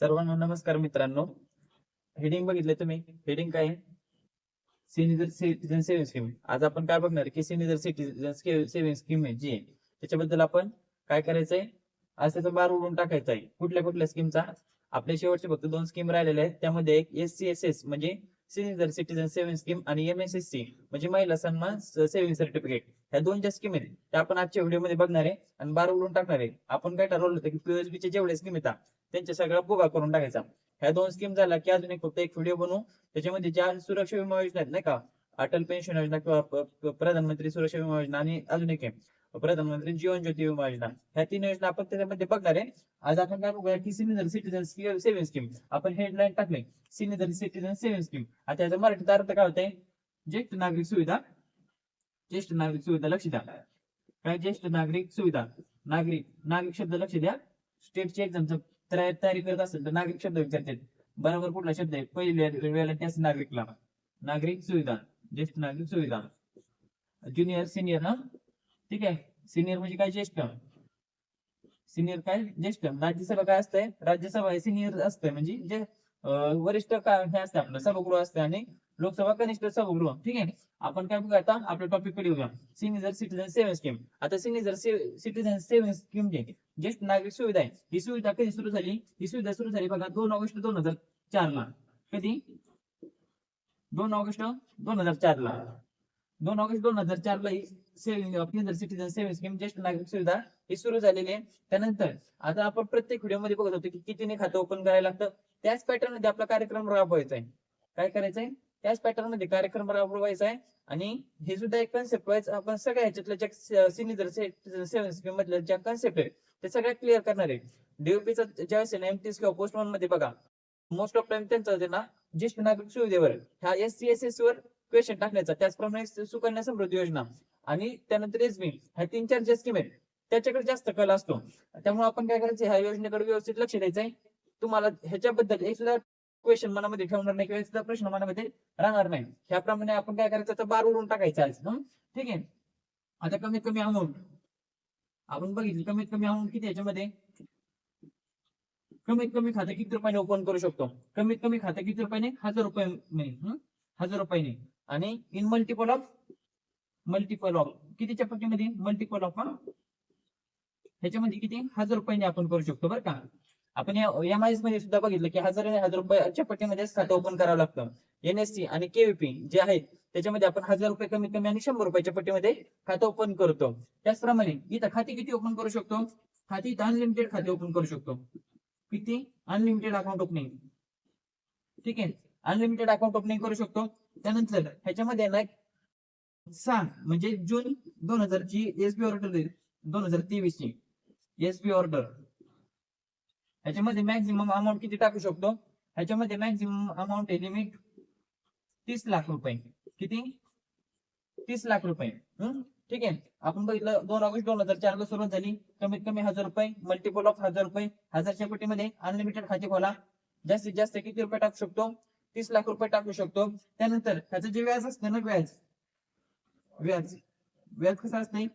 सर्वांना नमस्कार मित्रांनो. हेडिंग बघितले तुम्ही. हेडिंग काय सिनियर सिटीजन सेव्हिंग स्कीम आज आपण काय बघणार? की सिनियर सिटीजन सेव्हिंग स्कीम आहे जी त्याच्याबद्दल आपण काय करायचंय? आज त्याचा बार उडून टाकायचा आहे. कुठल्या कुठल्या स्कीमचा आपल्या शेवटचे फक्त दोन स्कीम राहिलेल्या आहेत. त्यामध्ये एक एस सी एस एस म्हणजे सिनियर सिटीजन सेव्हिंग स्कीम आणि एम एस एस सी म्हणजे महिला सन्मान सेव्हिंग सर्टिफिकेट ह्या दोन ज्या स्कीम आहेत त्या आपण आजच्या व्हिडिओमध्ये बघणार आहे आणि बार उडून टाकणार आहे. आपण काय ठरवलं होतं की पीएचबीचे जेवढे स्कीम येतात त्यांच्या सगळा गोगा करून टाकायचा. ह्या दोन स्कीम झाल्या की अजून एक फक्त एक व्हिडिओ बनवू. त्याच्यामध्ये ज्या सुरक्षा विमा योजना आहेत नाही का? अटल पेन्शन योजना किंवा प्रधानमंत्री सुरक्षा विमा योजना आणि अजून एक आहे. प्रधानमंत्री जीवन ज्योती विमा योजना. ह्या तीन योजना आपण त्याच्यामध्ये बघणार आहे. आज आपण काय बघूया की सिनियर सिटीजन सेव्हिंग स्कीम आपण हेडलाईन टाकले सिनियर सिटीजन सेव्हिंग स्कीम आता याचा मराठीत अर्थ काय होतंय? ज्येष्ठ नागरिक सुविधा. ज्येष्ठ नागरिक सुविधा लक्ष द्या. काय ज्येष्ठ नागरिक सुविधा? नागरिक नागरिक शब्द लक्ष द्या. स्टेटची एक्झामचं तयारी करत असेल तर नागरिक शब्द विचारतात बरोबर कुठला शब्द आहे? पहिल्या वेळेला त्याच नागरिकला नागरिक सुविधा ज्येष्ठ नागरिक सुविधा. ज्युनियर सिनियर ना ठीक आहे. सिनियर म्हणजे काय ज्येष्ठ? सिनियर काय? ज्येष्ठ. राज्यसभा काय असतंय? राज्यसभा हे सिनियर असतंय म्हणजे जे वरिष्ठ काय हे असतं आपलं सभागृह असतं आणि लोकसभा कनिष्ठ सभागृह. ठीक आहे? आपण काय बघूया आता? आपल्या टॉपिककडे येऊया. सिनियर सिटीजन सेव्हिंग स्कीम आता सिनियर सिटीजन सेव्हिंग स्कीम जे ज्येष्ठ नागरिक सुविधा आहे ही सुविधा कधी सुरू झाली? ही सुविधा सुरू झाली बघा दोन ऑगस्ट दोन हजार चार ला. कधी? दोन ऑगस्ट दोन हजार चार ला. दोन ऑगस्ट दोन हजार चार ला ही saving senior citizen saving scheme ज्येष्ठ नागरिक सुविधा ही सुरू झालेली आहे. त्यानंतर आता आपण प्रत्येक व्हिडिओमध्ये बघत होतो की कितीने खातं ओपन करायला लागतं. त्याच पॅटर्नमध्ये आपला कार्यक्रम राबवायचा आहे. काय करायचंय? त्याच पॅटर्नमध्ये कार्यक्रम राबवायचा आहे. आणि हे सुद्धा एक कन्सेप्ट वाईज आपण सगळ्या ह्याच्यातल्या ज्या सिनियर सेव्हन स्कीम मधल्या ज्या कन्सेप्ट आहे ते सगळ्या क्लिअर करणार आहे. डीओपीचा ज्यावेळेस एमटीएस किंवा पोस्ट वनमध्ये बघा मोस्ट ऑफ टाइम त्यांचा ना ज्येष्ठ नागरिक सुविधेवर ह्या एस सी एस एस वर क्वेश्चन टाकण्याचा त्याचप्रमाणे सुकन्या समृद्धी योजना आणि त्यानंतर एसबी ह्या तीन चार ज्या स्कीम आहेत त्याच्याकडे जास्त कल असतो. त्यामुळे आपण काय करायचं ह्या योजनेकडे व्यवस्थित लक्ष द्यायचं आहे तुम्हाला ह्याच्याबद्दल एक सुद्धा क्वेश्चन मनामध्ये ठेवणार नाही किंवा एक प्रश्न मनामध्ये राहणार नाही. ह्याप्रमाणे आपण काय करायचं? तर बार उडून टाकायचं आज ठीक आहे? आता कमीत कमी अमाऊंट आपण बघितली कमीत कमी अमाऊंट किती याच्यामध्ये? कमीत कमी खातं किती रुपयाने ओपन करू शकतो? कमीत कमी खातं किती रुपयाने? हजार रुपये हजार रुपयाने. आणि in multiple of multiple of कितीच्या पट्टीमध्ये? मल्टिपल ऑफ ह्याच्यामध्ये किती? हजार रुपयाने आपण करू शकतो बरं का. आपण एममध्ये सुद्धा बघितलं की हजार आणि हजार रुपयाच्या पटीमध्येच खातं ओपन करावं लागतं. एनएससी आणि केव्हीपी जे आहेत त्याच्यामध्ये आपण हजार रुपये कमीत कमी आणि शंभर रुपयाच्या पट्टीमध्ये खातं ओपन करतो. त्याचप्रमाणे इथं खाती किती ओपन करू शकतो? खाती इथं अनलिमिटेड खाते ओपन करू शकतो. किती? अनलिमिटेड अकाउंट ओपनिंग ठीक आहे? अनलिमिटेड अकाउंट ओपनिंग करू शकतो. त्यानंतर ह्याच्यामध्ये ना सहा म्हणजे जून दोन हजारची एसबी ऑर्डर दोन हजार तेवीस ची एसबी ऑर्डर ह्याच्यामध्ये मॅक्झिमम अमाऊंट किती टाकू शकतो? ह्याच्यामध्ये मॅक्झिमम अमाऊंट आहे लिमिट तीस लाख रुपये. किती? तीस लाख रुपये. हम्म? ठीक आहे. आपण बघितलं दोन ऑगस्ट दोन हजार चार ला सुरुवात झाली. कमीत कमी हजार रुपये मल्टिपल ऑफ हजार रुपये. हजारच्या पट्टीमध्ये अनलिमिटेड खाते खोला. जास्तीत जास्त किती रुपये टाकू शकतो? तीस लाख रुपये टाकू शकतो. त्यानंतर ह्याचं जे व्याज असतं ना व्याज? व्याज. व्याज कसं असते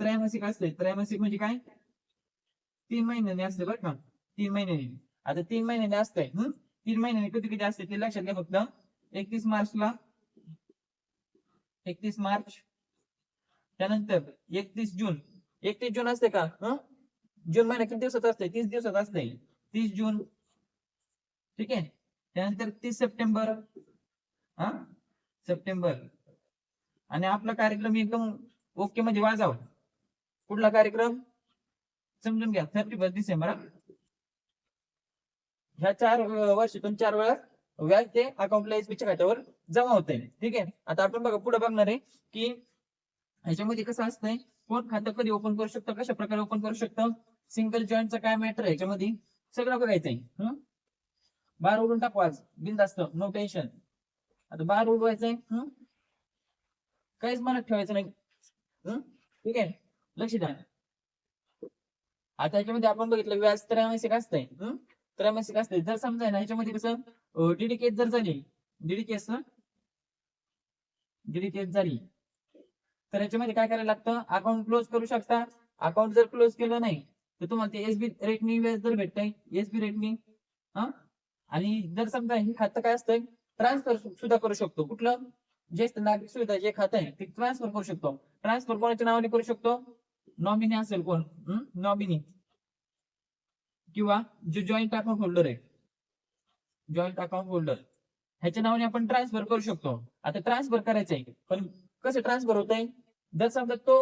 त्रैमासिक असते त्रैमासिक म्हणजे काय? तीन महिन्याने असते बरं का. तीन महिन्याने आता तीन महिन्याने असतंय हम्म? तीन महिन्याने कधी कधी असते ते लक्षात घ्या फक्त. एकतीस मार्चला एकतीस मार्च त्यानंतर एकतीस जून. एकतीस जून असते का? जून महिना किती दिवसात असते? तीस दिवसात असते. तीस जून ठीक आहे? त्यानंतर तीस सप्टेंबर हा? सप्टेंबर. आणि आपला कार्यक्रम एकदम ओके म्हणजे वाजाव. कुठला कार्यक्रम? समजून घ्या. थर्टी फर्स्ट डिसेंबर हा. ह्या चार वर्षातून चार वेळा व्याज ते अकाउंटला एसबीच्या खात्यावर जमा होते. ठीक आहे? आता आपण बघा पुढे बघणार आहे की ह्याच्यामध्ये कसं असतंय कोण खातं कधी ओपन करू शकतं कशा प्रकारे ओपन करू शकतं सिंगल जॉईंटचं काय मॅटर आहे याच्यामध्ये सगळं बघायचंय. हम्म बार उडून टाकू आज. बिंदास्त नो टेन्शन आता बार उडवायचंय काहीच मनात ठेवायचं नाही. ठीक आहे? लक्ष द्या. आता ह्याच्यामध्ये आपण बघितलं व्याज त्रैमासिक असतंय. त्रैमासिक असते जर समजा ना ह्याच्यामध्ये कसं डीडी केस जर झाली डीडी केस डीडी केस झाली तर ह्याच्यामध्ये काय करायला लागतं? अकाउंट क्लोज करू शकता. अकाउंट जर क्लोज केलं नाही तर तुम्हाला ते एसबी रेटनी व्याज दर भेटतंय एसबी रेटनी हा? आणि जर समजा हे खातं काय असतंय ट्रान्सफर सुद्धा करू शकतो. कुठलं? ज्येष्ठ नागरिक सुविधा जे खातं आहे ते ट्रान्सफर करू शकतो. ट्रान्सफर कोणाच्या नावाने करू शकतो? नॉमिनी असेल कोण? नॉमिनी किंवा जो जॉईंट अकाउंट होल्डर आहे. जॉईंट अकाउंट होल्डर ह्याच्या नावाने आपण ट्रान्सफर करू शकतो. आता ट्रान्सफर करायचं आहे. पण कसं ट्रान्सफर होत आहे जर समजा तो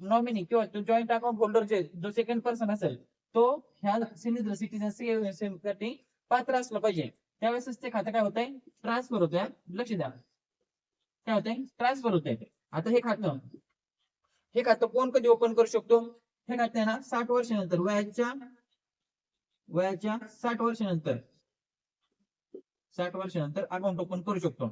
नॉमिनी किंवा तो जॉईंट अकाउंट होल्डर जे जो सेकंड पर्सन असेल तो ह्या सिनियर सिटीजनसाठी पात्र असलं पाहिजे. त्यावेळेस ते खातं काय होतंय? ट्रान्सफर होत लक्ष द्या. काय होतंय? ट्रान्सफर होतंय. आता हे खातं. हे खातं कोण कधी ओपन करू शकतो? हे खातं ना साठ वर्षानंतर. वयाच्या वयाच्या साठ वर्षानंतर. साठ वर्षानंतर अकाउंट ओपन करू शकतो.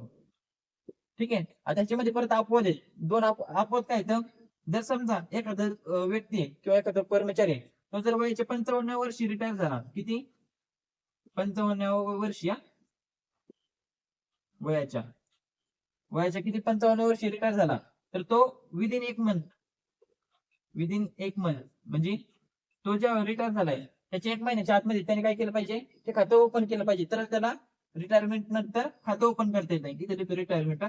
ठीक आहे? आता त्याच्यामध्ये परत अपवाद आहे. दोन अपवाद काय तर जर समजा एखादा व्यक्ती किंवा एखादा कर्मचारी तो जर वयाच्या पंचावन्न वर्षी रिटायर झाला किती? पंचावन्न वर्षी वयाच्या. वयाच्या किती? पंचावन्न वर्षी रिटायर झाला तर तो विदिन एक मंथ विदिन एक मंथ म्हणजे तो ज्या रिटायर झालाय त्याच्या एक महिन्याच्या आतमध्ये त्याने काय केलं पाहिजे? ते खातं ओपन केलं पाहिजे. तर त्याला रिटायरमेंट नंतर खातं ओपन करता येत नाही. तिथे रिटायरमेंट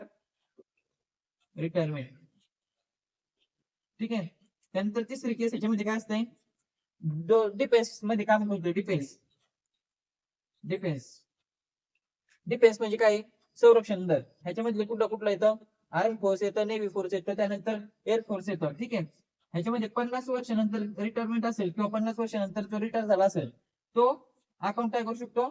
रिटायरमेंट ठीक आहे? त्यानंतर तिसरी केस याच्यामध्ये काय असतंय? डिफेन्समध्ये काम करतो डिफेन्स डिफेन्स डिफेन्स म्हणजे काय? संरक्षण दल. ह्याच्यामध्ये कुठलं कुठलं येतं? आर्म फोर्स येतं नेव्ही फोर्स येतं त्यानंतर एअरफोर्स येतं. ठीक आहे? ह्याच्यामध्ये पन्नास वर्षानंतर रिटायरमेंट असेल किंवा पन्नास वर्षानंतर जो रिटायर झाला असेल तो अकाउंट काय करू शकतो?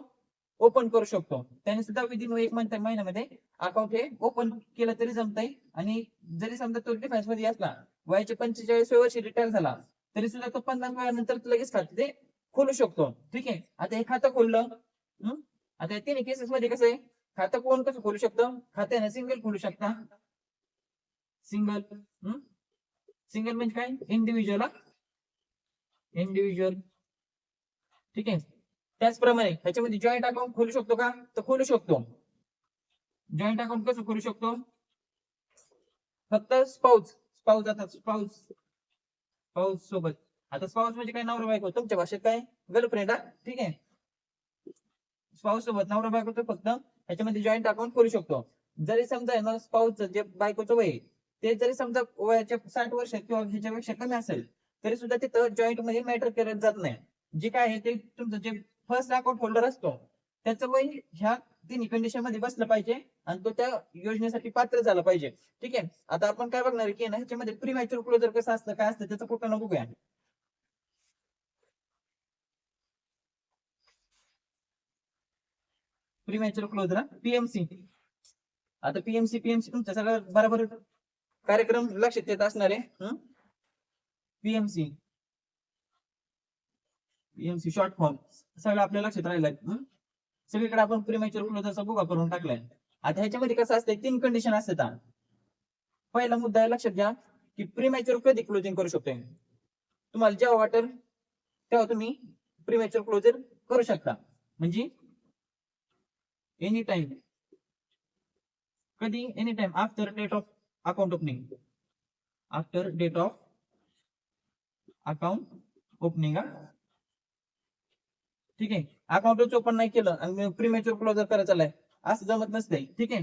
ओपन करू शकतो. त्याने सुद्धा विदिन एक मंथ महिन्यामध्ये अकाउंट हे ओपन केलं तरी जमतंय. आणि जरी समजा तो डिफेन्समध्ये असला वयाचे पंचेचाळीस वर्षी रिटायर झाला तरी सुद्धा तो पन्नास वयानंतर लगेच खाते ते खोलू शकतो. ठीक आहे? आता हे खातं खोललं आता या तिन्ही केसेस मध्ये कसं आहे? खातं कोण कसं खोलू शकतं? खात्याने सिंगल खोलू शकता. सिंगल सिंगल म्हणजे काय? इंडिव्हिज्युअल इंडिव्हिज्युअल ठीक आहे? त्याचप्रमाणे ह्याच्यामध्ये जॉईंट अकाउंट खोलू शकतो का? तर खोलू शकतो. जॉईंट अकाउंट कसं खोलू शकतो? फक्त स्पाऊस स्पाऊस आता स्पाऊस स्पाऊस सोबत. आता स्पाऊस म्हणजे काय? नवरा बायको. तुमच्या भाषेत काय? गर्लफ्रेंड हा. ठीक आहे? स्पाऊस सोबत नवरा बायको फक्त ह्याच्यामध्ये जॉईंट अकाउंट खोलू शकतो. जरी समजा ना स्पाऊस जे बायकोचं वय ते जरी समजा वयाच्या साठ वर्ष किंवा ह्याच्यापेक्षा कमी असेल तरी सुद्धा तिथं जॉईंटमध्ये मॅटर केलं जात नाही. जे काय आहे ते तुमचं जे फर्स्ट अकाउंट होल्डर असतो त्याचं वय ह्या तिन्ही कंडिशनमध्ये बसलं पाहिजे आणि तो त्या योजनेसाठी पात्र झाला पाहिजे. ठीक आहे? आता आपण काय बघणार की ना ह्याच्यामध्ये प्री मॅच्युअर क्लोजर कसं असतं काय असतं त्याचं कुठं बघूया. प्री मॅच्युअर क्लोजर पीएमसी आता पीएमसी पीएमसी तुमच्या सगळं बरोबर कार्यक्रम लक्षात येत असणार आहे पीएमसी पीएमसी शॉर्ट फॉर्म सगळं आपल्या लक्षात राहिलंय सगळीकडे आपण प्रीमॅच्युअर क्लोजरचा बुका करून टाकलाय. आता ह्याच्यामध्ये कसं असतंय तीन कंडिशन असतात पहिला मुद्दा लक्षात घ्या की प्रीमॅच्युअर कधी क्लोजिंग करू शकतोय? तुम्हाला जेव्हा वाटेल तेव्हा तुम्ही प्रीमॅच्युअर क्लोजर करू शकता. म्हणजे एनी टाइम कधी? Any time after date of account opening after date of account opening ठीक आहे. अकाउंटच ओपन नाही केलं आणि प्रीमॅच्युअर क्लोजर करायचं आहे असं जमत नसतंय. ठीक आहे.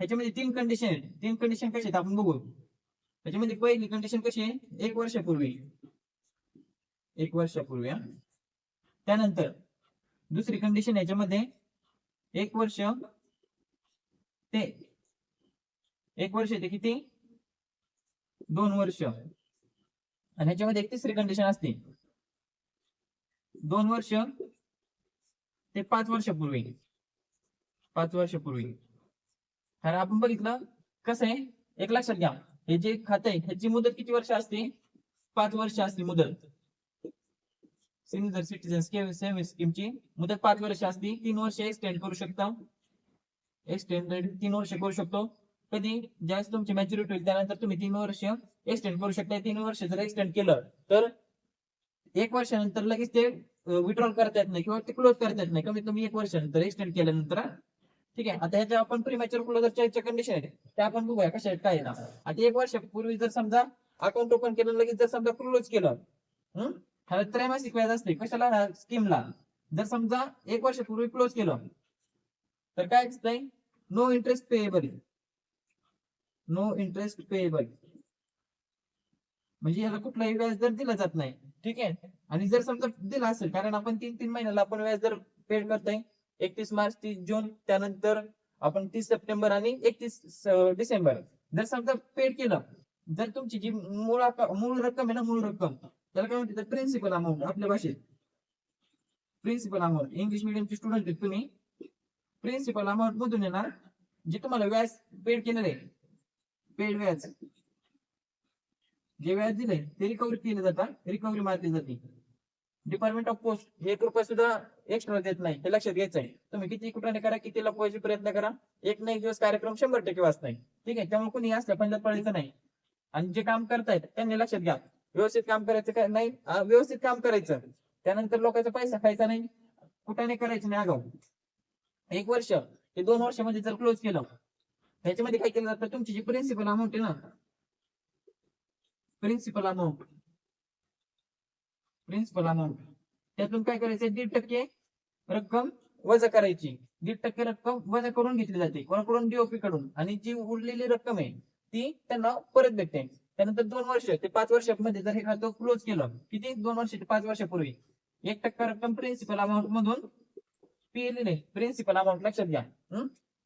ह्याच्यामध्ये तीन कंडिशन आहेत. तीन कंडिशन कशी आहेत आपण बघू त्याच्यामध्ये पहिली कंडिशन कशी आहे? एक वर्षापूर्वी. एक वर्षापूर्वी हा. त्यानंतर दुसरी कंडिशन याच्यामध्ये एक वर्ष ते एक वर्ष येते किती? दोन वर्ष. आणि ह्याच्यामध्ये एक तिसरी कंडिशन असते. दोन वर्ष ते पाच वर्षापूर्वी. पाच वर्षापूर्वी. कारण आपण बघितलं कसं आहे? एक लक्षात घ्या. हे जे खातं आहे ह्याची मुदत किती वर्ष असते? पाच वर्ष असते मुदत. सिनियर सिटीजन सेव्हिंग स्कीमची मुदत पाच वर्ष असते. तीन वर्ष एक्सटेंड करू शकता. एक्सटेंड तीन वर्ष करू शकतो. कधी? ज्यावेळेस तुमची मॅच्युरिटी होईल त्यानंतर तुम्ही तीन वर्ष एक्सटेंड करू शकता तीन वर्ष जर एक्सटेंड केलं तर एक वर्षानंतर लगेच ते विड्रॉल करता येत नाही किंवा ते क्लोज करता येत नाही. कमीत कमी एक वर्षानंतर एक्सटेंड केल्यानंतर ठीक आहे? आता ह्याच्या आपण प्रीमॅच्युअर क्लोजरच्या कंडिशन आहे त्या आपण बघूया कशा आहेत काय आहे. ना आता एक वर्षापूर्वी जर समजा अकाउंट ओपन केलं लगेच जर समजा क्लोज केलं हम्म ह्याला त्रैमासिक व्याज असते. कशाला? ह्या स्कीमला जर समजा एक वर्षापूर्वी क्लोज केलं तर काय दिसतंय? No interest payable no interest payable म्हणजे याला कुठलाही व्याज दर दिला जात नाही. ठीक आहे? आणि जर समजा दिला असेल कारण आपण तीन तीन महिन्याला आपण व्याज दर पेड करताय. एकतीस मार्च तीस जून त्यानंतर आपण तीस सप्टेंबर आणि एकतीस डिसेंबर. जर समजा पेड केलं जर तुमची जी मूळ मूळ रक्कम आहे ना मूळ रक्कम त्याला काय म्हणते प्रिन्सिपल अमाऊंट आपल्या भाषेत. प्रिन्सिपल अमाऊंट इंग्लिश मिडियमचे स्टुडंट आहेत तुम्ही. प्रिन्सिपल अमाऊंट मधून येणार जे तुम्हाला व्याज पेड केलेलं आहे. पेड व्याज. जे व्याज दिले ते रिकव्हरी केले जातात रिकव्हरी मारली जाते. डिपार्टमेंट ऑफ पोस्ट एक रुपये सुद्धा एक्स्ट्रा देत नाही हे लक्षात घ्यायचं आहे. तुम्ही किती कुठे करा किती लपवायचे प्रयत्न करा. एक ना एक दिवस कार्यक्रम शंभर टक्के वाचताय ठीक आहे त्यामुळे कोणी असल्या पंजाब पडायचं नाही. आणि जे काम करतायत त्यांनी लक्षात घ्या. व्यवस्थित काम करायचं काय नाही? व्यवस्थित काम करायचं. त्यानंतर लोकांचा पैसा खायचा नाही. कुठे करायचं नाही आगाऊ. एक वर्ष ते दोन वर्षामध्ये जर क्लोज केलं ह्याच्यामध्ये काय केलं जातं? तुमची जी प्रिन्सिपल अमाऊंट आहे ना प्रिन्सिपल अमाऊंट प्रिन्सिपल अमाऊंट त्यातून काय करायचं? दीड टक्के रक्कम वजा करायची. दीड टक्के रक्कम वजा करून घेतली जाते. कोणाकडून? डीओपी कडून. आणि जी उरलेली रक्कम आहे ती त्यांना परत भेटते. त्यानंतर दोन वर्ष ते पाच वर्षामध्ये जर हे खातं क्लोज केलं किती? दोन वर्ष ते पाच वर्षापूर्वी. एक टक्का रक्कम प्रिन्सिपल अमाऊंट मधून पीएल नाही. प्रिन्सिपल अमाऊंट लक्षात घ्या.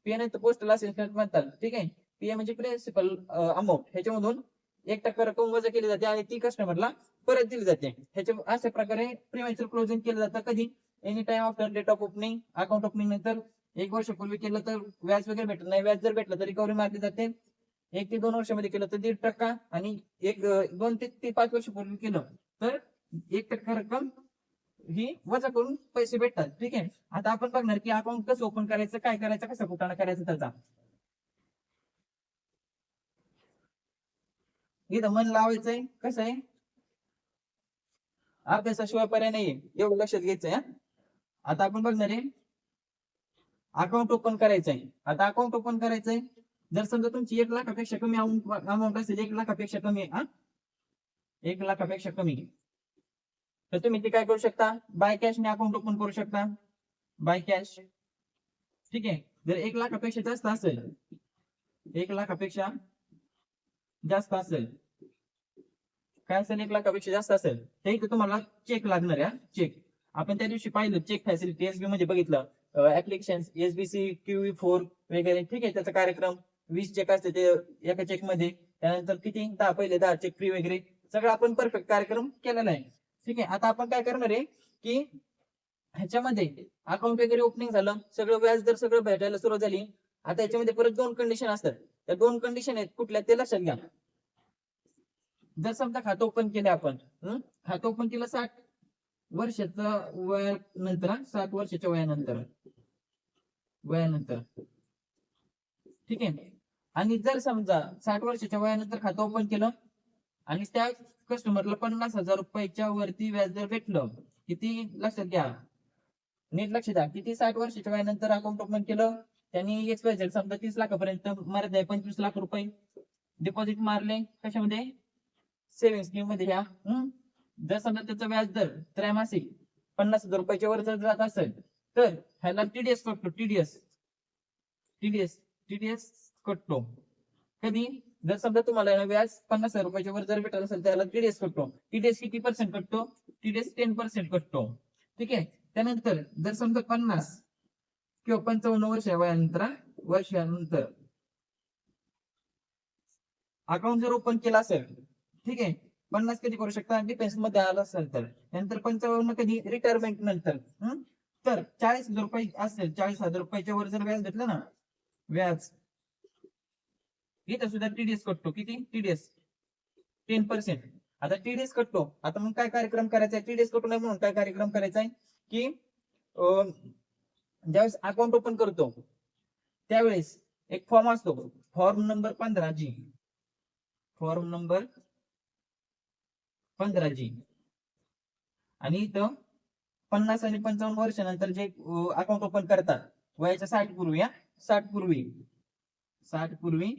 पीए नाही तर पोस्टल असिस्टंट म्हणतात. ठीक आहे? पीए म्हणजे प्रिन्सिपल अमाऊंट ह्याच्यामधून एक टक्का रक्कम वजा केली जाते आणि ती कस्टमरला परत दिली जाते. ह्याच्या अशा प्रकारे प्रिमायचर क्लोजिंग केलं जातं कधी? Any time after date of opening account opening नंतर एक वर्षापूर्वी केलं तर व्याज वगैरे भेटत नाही. व्याज जर भेटलं तर रिकव्हरी मारली जाते. एक ते दोन वर्षामध्ये केलं तर दीड टक्का आणि एक दोन ते ते पाच वर्षापूर्वी केलं तर एक टक्का रक्कम ही वजा करून पैसे भेटतात. ठीक आहे? आता आपण बघणार की अकाउंट कसं ओपन करायचं काय करायचं कसं कुठला करायचं त्याचा. इथं मन लावायचंय. कसं आहे? अभ्यासाशिवाय पर्याय नाहीये. एवढं लक्षात घ्यायचंय आता आपण बघणार आहे. अकाउंट ओपन करायचंय. आता अकाउंट ओपन करायचंय. जर समजा तुमची एक लाखापेक्षा कमी अमाऊंट असेल एक लाखापेक्षा कमी आहे हा. एक लाखापेक्षा कमी. तर तुम्ही ते काय करू शकता? बाय कॅशने अकाउंट ओपन करू शकता. बाय कॅश ठीक आहे. जर एक लाखापेक्षा जास्त असेल एक लाखापेक्षा जास्त असेल काय असेल? एक लाखापेक्षा जास्त असेल तर इथे तुम्हाला चेक लागणार आहे चेक आपण त्या दिवशी पाहिलं चेक फॅसिलिटी एसबी मध्ये बघितलं. ऍप्लिकेशन एसबीसी क्यू फोर वगैरे. ठीक आहे त्याचा कार्यक्रम वीस चेक असते ते एका चेकमध्ये. त्यानंतर किती? दहा पहिले दहा चेक फ्री वगैरे. सगळं आपण परफेक्ट कार्यक्रम केलेला आहे. ठीक? आहे आता आपण काय करणार आहे की ह्याच्यामध्ये अकाउंट वगैरे ओपनिंग झालं सगळं व्याज दर सगळं भेटायला सुरुवात झाली. आता याच्यामध्ये परत दोन कंडिशन असतात. त्या दोन कंडिशन आहेत कुठल्या ते लक्षात घ्या. जर समजा खातं ओपन केलं आपण खातं ओपन केलं साठ वर्षाचा वयानंतर हं? साठ वर्षाच्या वयानंतर वयानंतर. ठीक? आहे आणि जर समजा साठ वर्षाच्या वयानंतर खातं ओपन केलं आणि त्या कस्टमरला पन्नास हजार रुपयाच्या वरती व्याज जर भेटलं. किती? लक्षात घ्या. नीट लक्ष द्या. किती? साठ वर्षाच्या वयानंतर अकाउंट ओपन केलं त्यांनी एक्स वाय समजा तीस लाखापर्यंत मर्यादा आहे पंचवीस लाख रुपये डिपॉझिट मारले. कशामध्ये? सेव्हिंग स्कीममध्ये घ्या जर समजा त्याचा व्याज दर त्रैमासिक पन्नास हजार रुपयाच्या वर जर जात असेल तर ह्याला टीडीएस कटतो. टीडीएस टीडीएस टीडीएस कटतो. कधी? जर समजा तुम्हाला व्याज पन्नास हजार रुपयाच्या वर जर भेटत असेल त्याला टीडीएस कटतो. टीडीएस किती पर्सेंट कटतो? टीडीएस टेन पर्सेंट कटतो. ठीक आहे? त्यानंतर जर समजा पन्नास किंवा पंचावन्न वर्ष वयानंतर वर्षानंतर अकाउंट जर ओपन केलं असेल ठीक आहे? पन्नास कधी करू शकता? डिफेन्समध्ये आला असेल तर. नंतर पंचावन्न कधी? रिटायरमेंट नंतर. तर चाळीस हजार रुपये असेल चाळीस हजार रुपयाच्या वर जर व्याज भेटलं ना व्याज इथं सुद्धा टीडीएस कटतो. किती? टीडीएस टेन पर्सेंट आता टीडीएस कटतो. आता मग काय कार्यक्रम करायचा आहे टीडीएस कटू नये म्हणून काय कार्यक्रम करायचा आहे की अं, ज्यावेळेस अकाउंट ओपन करतो त्यावेळेस एक फॉर्म असतो. फॉर्म नंबर पंधरा जी फॉर्म नंबर पंधरा जी आणि इथं पन्नास आणि पंचावन्न वर्षानंतर जे अकाउंट ओपन करतात वयाच्या साठ पूर्वी या साठ पूर्वी. साठ पूर्वी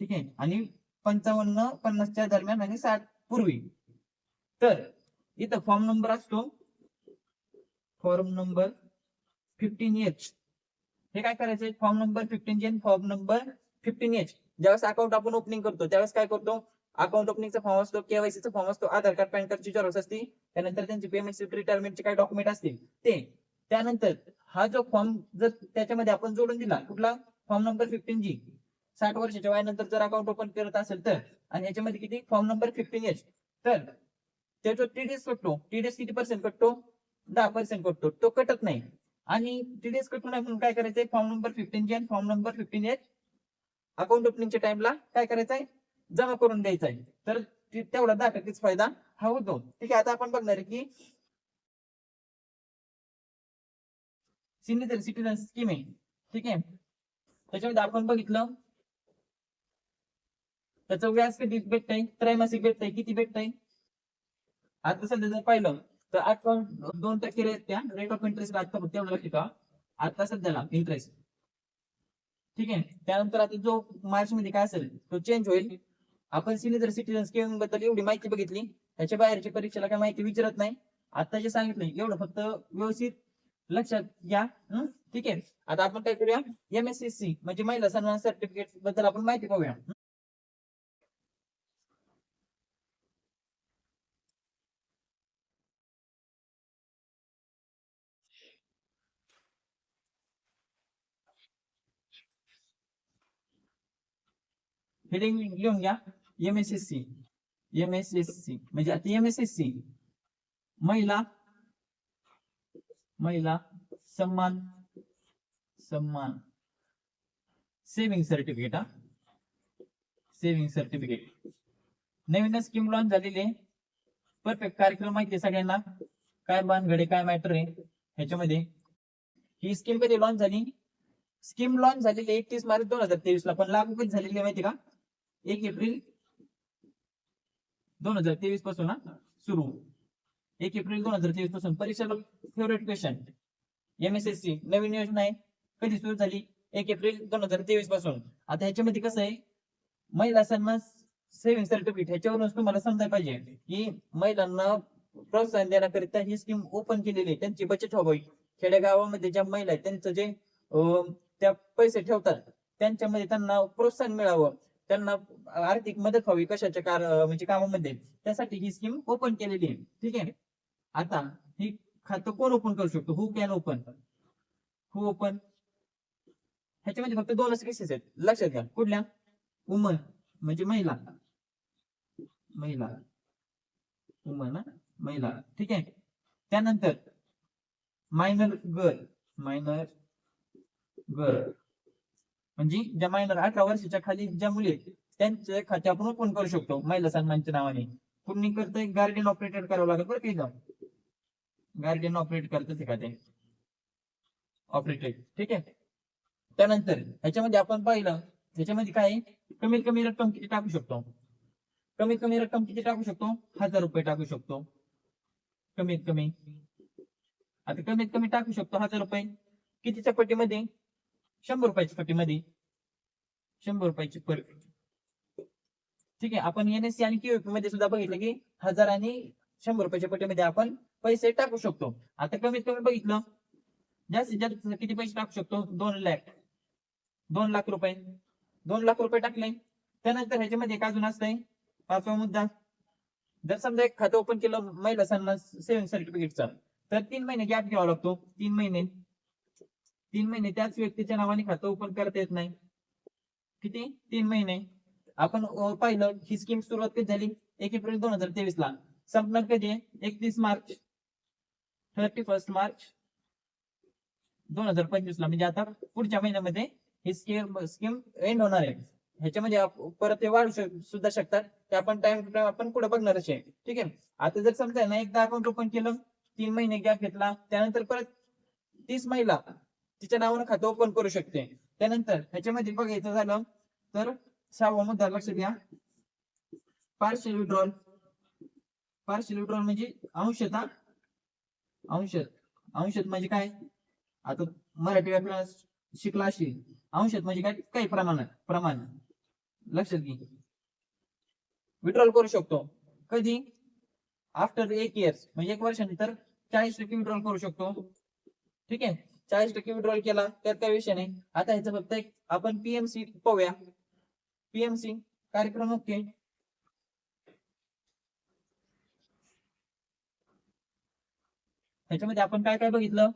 ठीक आहे? आणि पंचावन्न पन्नासच्या दरम्यान आणि साठ पूर्वी. तर इथं फॉर्म नंबर असतो. फॉर्म नंबर फिफ्टीन एच हे काय करायचंय फॉर्म नंबर फिफ्टीन जे फॉर्म नंबर फिफ्टीन एच ज्यावेळेस अकाउंट आपण ओपनिंग करतो त्यावेळेस काय करतो? अकाउंट ओपनिंगचा फॉर्म असतो केवायसीचा फॉर्म असतो आधार कार्ड पॅन कार्डची झेरॉक्स असते. त्यानंतर त्यांची पेमेंट स्लिप रिटायरमेंटचे काय डॉक्युमेंट असतील? ते. त्यानंतर हा जो फॉर्म जर त्याच्यामध्ये आपण जोडून दिला कुठला? फॉर्म नंबर फिफ्टीन जी साठ वर्षाच्या वयानंतर जर अकाउंट ओपन करत असेल तर आणि याच्यामध्ये किती? फॉर्म नंबर फिफ्टीन एच तर त्याचा टीडीएस कटतो. टीडीएस किती पर्सेंट कटतो? दहा पर्सेंट कटतो. तो कटत नाही. आणि टीडीएस कटू नाही म्हणून काय करायचंय? फॉर्म नंबर फिफ्टीन जी आणि form number fifteen H account ओपनिंगच्या टाइमला काय करायचंय? जमा करून द्यायचा आहे तर तेवढा दहा टक्केच फायदा हा होतो. ठीक आहे आता आपण बघणार आहे की सिनियर सिटीजन स्कीम आहे. ठीक आहे. त्याच्यामध्ये आपण बघितलं त्याचं व्याज कधी भेटतंय? त्रैमासिक भेटतंय? किती भेटतंय? आता सध्या जर पाहिलं तर आठ पॉईंट दोन टक्के रेट त्या रेट ऑफ इंटरेस्ट आता फक्त एवढं लक्ष ठेवा. आता सध्याला इंटरेस्ट ठीक आहे? त्यानंतर आता जो मार्च मध्ये काय असेल तो चेंज होईल. आपण सिनियर सिटीजन स्कीमबद्दल एवढी माहिती बघितली. त्याच्या बाहेरच्या परीक्षेला काय माहिती विचारत नाही. आता जे सांगितलंय एवढं फक्त व्यवस्थित लक्षात घ्या. ठीक आहे? आता आपण काय करूया? एमएससीसी म्हणजे महिला सन्मान सर्टिफिकेटबद्दल आपण माहिती पाहूया. हेडिंग लिहून घ्या. M S S C MSSC म्हणजे आता एमएसएससी महिला. महिला. सन्मान. सन्मान. सेव्हिंग सर्टिफिकेट हा. सेव्हिंग सर्टिफिकेट नवीन स्कीम लॉन्च झालेली आहे. परफेक्ट कार्यक्रम माहिती आहे सगळ्यांना. काय बांधगडे काय मॅटर आहे ह्याच्यामध्ये. ही स्कीम कधी लॉन्च झाली? स्कीम लॉन्च झालेली एकतीस मार्च दोन हजार तेवीस ला पण लागू कधी झालेली आहे माहिती का? एक एप्रिल दोन हजार तेवीसपासून सुरू. एक एप्रिल दोन हजार तेवीसपासून परीक्षा फेवरेट क्वेश्चन एमएसएससी नवीन योजना आहे. कधी सुरू झाली? एक एप्रिल दोन हजार तेवीसपासून. आता ह्याच्यामध्ये कसं आहे? महिला सन्मान सेव्हिंग सर्टिफिकेट ह्याच्यावरूनच तुम्हाला समजायला पाहिजे की महिलांना प्रोत्साहन देण्याकरिता ही स्कीम ओपन केलेली आहे. त्यांची बचत व्हावी. खेडेगावामध्ये ज्या महिला आहेत त्यांचं जे त्या पैसे ठेवतात त्यांच्यामध्ये त्यांना प्रोत्साहन मिळावं. त्यांना आर्थिक मदत व्हावी कशाच्या कार म्हणजे कामामध्ये. त्यासाठी ही स्कीम ओपन केलेली आहे. ठीक आहे? आता ही खातं कोण ओपन करू शकतो? Who can open who open ह्याच्यामध्ये फक्त दोनच केसेस आहेत. लक्षात घ्या. कुठल्या? उमन म्हणजे महिला. महिला. उमन महिला. ठीक आहे? त्यानंतर मायनर गर्ल मायनर गर्ल म्हणजे ज्या महिला अठरा वर्षाच्या खाली ज्या मुली आहेत त्यांचे खाते आपण ओपन करू शकतो महिला सन्मानच्या नावाने. कुणी करतंय गार्डियन ऑपरेटेड करावं लागेल बरं काही गार्डियन ऑपरेट करतं ते खाते. ऑपरेटेड ठीक आहे? त्यानंतर ह्याच्यामध्ये आपण पाहिलं त्याच्यामध्ये काय आहे? कमीत कमी रक्कम किती टाकू शकतो? कमीत कमी रक्कम किती टाकू शकतो? हजार रुपये टाकू शकतो. कमीत कमी आता कमीत कमी टाकू शकतो हजार रुपये. कितीच्या पटीमध्ये? शंभर रुपयाच्या पट्टीमध्ये. शंभर रुपयाची पर ठीक आहे आपण एनएससी आणि क्यूपी मध्ये सुद्धा बघितलं की हजार आणि शंभर रुपयाच्या पट्टीमध्ये आपण पैसे टाकू शकतो. आता कमीत कमी बघितलं जास्तीत जास्त किती पैसे टाकू शकतो? दोन लाख. दोन लाख रुपये. दोन लाख रुपये टाकले. त्यानंतर ह्याच्यामध्ये एक अजून असतंय पाचवा मुद्दा. जर समजा एक खातं ओपन केलं महिला सेव्हिंग सर्टिफिकेटचा तर तीन महिने गॅप घ्यावा लागतो. तीन महिने. तीन महिने त्याच व्यक्तीच्या नावाने खातं ओपन करता येत नाही. किती? तीन महिने. आपण पाहिलं ही स्कीम सुरुवात कधी झाली? एक एप्रिल दोन हजार तेवीस ला संपणार कधी? एकतीस मार्च. थर्टी फर्स्ट मार्च दोन हजार पंचवीस ला म्हणजे आता पुढच्या महिन्यामध्ये ही स्कीम स्कीम एंड होणार आहे. ह्याच्यामध्ये परत ते वाढू शक- सुद्धा शकतात. ते आपण टाइम टू टाइम आपण पुढे बघणारच आहे. ठीक आहे? आता जर समजा ना एकदा अकाउंट ओपन केलं तीन महिने गॅप घेतला त्यानंतर परत तीस महिला तिच्या नावानं खातं ओपन करू शकते. त्यानंतर ह्याच्यामध्ये बघायचं झालं. तर सहावा मुद्दा लक्ष घ्या. पार्शल विड्रॉल पार्शल विड्रॉल म्हणजे अंशता अंशत अंशत म्हणजे काय? आता मराठी आपल्याला शिकला असेल. अंशत म्हणजे काय? काही प्रमाणात प्रमाण. लक्षात घे विड्रॉल करू शकतो. कधी? आफ्टर एक इयर्स म्हणजे एक वर्षानंतर चाळीस टक्के विड्रॉल करू शकतो. ठीक आहे? चाळीस टक्के विड्रॉल केला त्यात काय विषय नाही. आता ह्याचं फक्त एक आपण पीएमसी पाहूया. पीएमसी कार्यक्रम ओके. ह्याच्यामध्ये आपण काय काय बघितलं?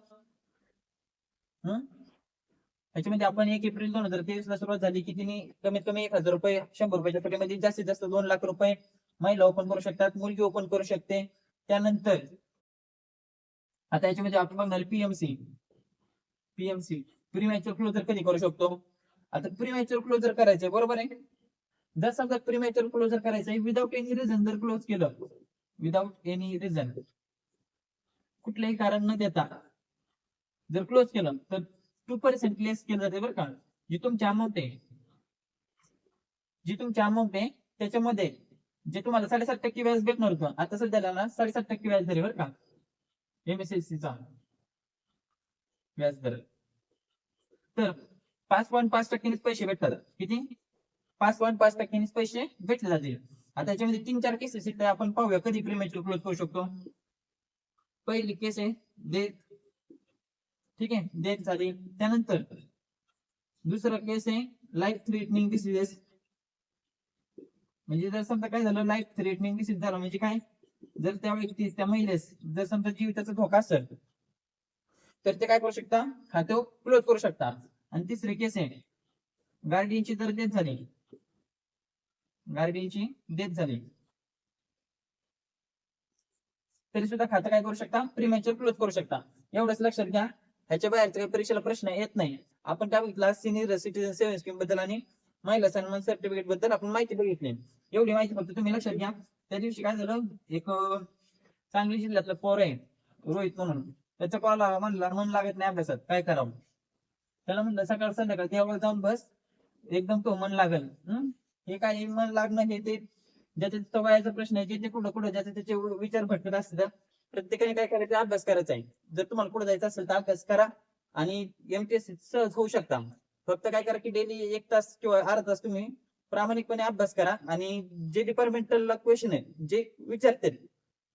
ह्याच्यामध्ये आपण एक एप्रिल दोन हजार तेवीस ला सुरुवात झाली की तिने कमीत कमी एक हजार रुपये शंभर रुपयाच्या पटीमध्ये जास्तीत जास्त दोन लाख रुपये महिला ओपन करू शकतात मुलगी ओपन करू शकते. त्यानंतर आता याच्यामध्ये आपण बघणार पीएमसी पीएमसी प्रीमॅच्युअर क्लोजर कधी करू शकतो? आता प्रीमॅच्युअर क्लोजर करायचंय बरोबर आहे? जर समजा प्रीमॅच्युअर क्लोजर करायचंय विदाउट एनी रिझन जर क्लोज केलं विदाउट एनी रिझन कुठलंही कारण न देता जर क्लोज केलं तर टू पर्सेंट लेस केलं जाते बरं का. जी तुमची अमाऊंट आहे जी तुमची अमाऊंट आहे त्याच्यामध्ये जे तुम्हाला साडेसात टक्के व्याज भेटणार होतं आता सध्याला साडेसात टक्के व्याज दर बरं का. एमएसएससी चा. व्याज दर. तर पाच पॉईंट पाच टक्क्यांनीच पैसे भेटतात. किती? पाच पॉईंट पाच टक्क्यांनीच पैसे भेटले जातील. आता त्याच्यामध्ये तीन चार केसेस आहेत आपण पाहूया कधी प्रीमेच्युअर क्लोज करू शकतो. पहिली केस आहे डेथ ठीक आहे? डेथ झाली. त्यानंतर दुसरं केस आहे लाईफ थ्रेटनिंग डिसिजेस म्हणजे जर समजा काय झालं लाईफ थ्रेटनिंग डिसीज झालं म्हणजे काय? जर त्या व्यक्ती त्या महिलेस जर समजा जीविताचा धोका असेल तर ते काय करू शकता? खाते क्लोज करू शकता. आणि तिसरी केस आहे. गार्डियनची जर डेथ झाली. गार्डियनची डेथ झाली. तरी सुद्धा खातं काय करू शकता? प्रीमॅच्युअर क्लोज करू शकता. एवढंच लक्षात घ्या. ह्याच्या बाहेर काही परीक्षेला प्रश्न येत नाही. आपण काय बघितला? सिनियर सिटीजन सेव्हिंग स्कीमबद्दल आणि महिला सन्मान सर्टिफिकेटबद्दल आपण माहिती बघितली. एवढी माहिती फक्त तुम्ही लक्षात घ्या. त्या दिवशी काय झालं? एक सांगली जिल्ह्यातलं पोर आहे. रोहित म्हणून. त्याचा कॉल म्हणला मन लागत नाही अभ्यासात. काय करावं? त्याला म्हणलं सकाळ संध्याकाळ तेवढं जाऊन बस. एकदम तो मन लागल. हे? काय मन लागणं हे ते ज्याच्या तो वयाचा प्रश्न आहे जे कुठं कुठं ज्याचे त्याचे विचार भटकत असतात प्रत्येकाने काय करायचं? अभ्यास करायचा आहे. जर तुम्हाला कुठं जायचं असेल तर अभ्यास करा आणि एमटीएससी सहज होऊ शकता. फक्त काय करा की डेली एक तास किंवा अर्धा तास तुम्ही प्रामाणिकपणे अभ्यास करा आणि जे डिपार्टमेंटल क्वेश्चन आहे जे विचारतील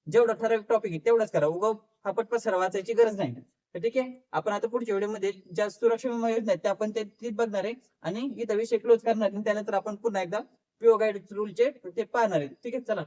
जेवढं ठराविक टॉपिक आहे तेवढंच करा. उगा फापट पसर वाचायची गरज नाही. तर ठीक आहे आपण आता पुढच्या व्हिडिओमध्ये ज्या सुरक्षा विमा योजना आहेत त्या आपण ते बघणार आहे. आणि इथं विषय क्लोज करणार आणि त्यानंतर आपण पुन्हा एकदा पिओ गाईड रूलचे ते पाहणार आहे. ठीक आहे चला.